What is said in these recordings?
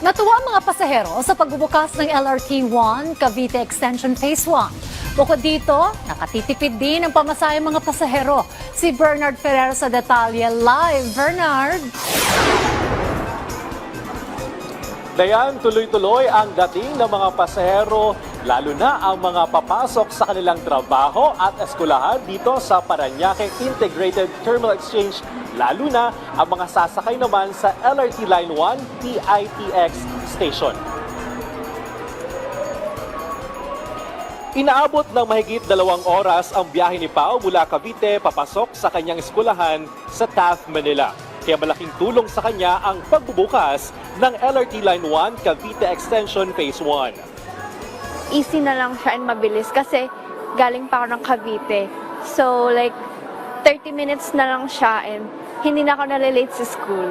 Natuwa ang mga pasahero sa pagbubukas ng LRT-1 Cavite Extension Phase 1. Bukod dito, nakatitipid din ang pamasahe mga pasahero. Si Bernard Ferrer sa detalye live. Bernard! Dayan, tuloy-tuloy ang dating ng mga pasahero, lalo na ang mga papasok sa kanilang trabaho at eskulahan dito sa Paranaque Integrated Terminal Exchange, lalo na ang mga sasakay naman sa LRT Line 1 PITX Station. Inaabot ng mahigit dalawang oras ang biyahe ni Pao mula Cavite papasok sa kanyang eskulahan sa Taft, Manila. Kaya malaking tulong sa kanya ang pagbubukas ng LRT Line 1 Cavite Extension Phase 1. Easy na lang siya and mabilis kasi galing pa ako ng Cavite. So, like, 30 minutes na lang siya and hindi na ako nalilate sa school.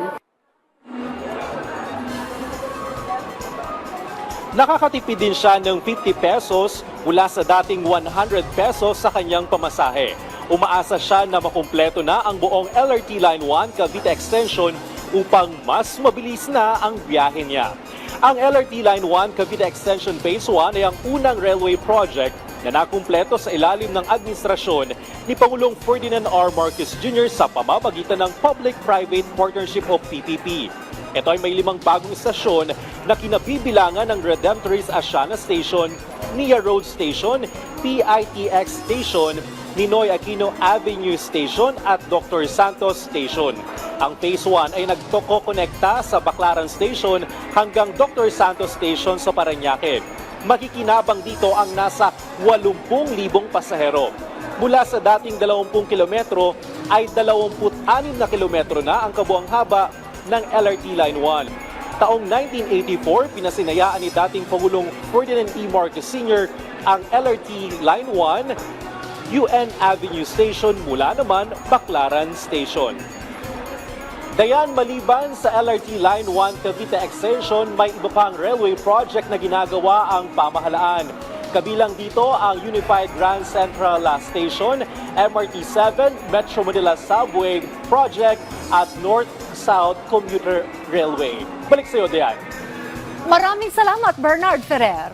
Nakakatipid din siya ng 50 pesos mula sa dating 100 pesos sa kanyang pamasahe. Umaasa siya na makumpleto na ang buong LRT Line 1 Cavite Extension upang mas mabilis na ang biyahe niya. Ang LRT Line 1 Cavite Extension Phase 1 ay ang unang railway project na nakumpleto sa ilalim ng administrasyon ni Pangulong Ferdinand R. Marcos Jr. sa pamamagitan ng Public-Private Partnership o PPP. Ito ay may limang bagong istasyon na kinabibilangan ng Redemptorist Asiana Station, Nia Road Station, PITX Station, Ninoy Aquino Avenue Station at Dr. Santos Station. Ang Phase 1 ay nagtokokonekta sa Baclaran Station hanggang Dr. Santos Station sa Paranaque. Makikinabang dito ang nasa 80,000 pasahero. Mula sa dating 20 kilometro ay 26 na kilometro na ang kabuang haba ng LRT Line 1. Taong 1984, pinasinayaan ni dating Pangulong Ferdinand E. Marcos Sr. ang LRT Line 1, UN Avenue Station mula naman Baclaran Station. Dayan, maliban sa LRT Line 1 Cavite Extension, may iba pang railway project na ginagawa ang pamahalaan. Kabilang dito ang Unified Grand Central Station, MRT-7, Metro Manila Subway Project at North-South Commuter Railway. Balik sa iyo, Dayan. Maraming salamat, Bernard Ferrer.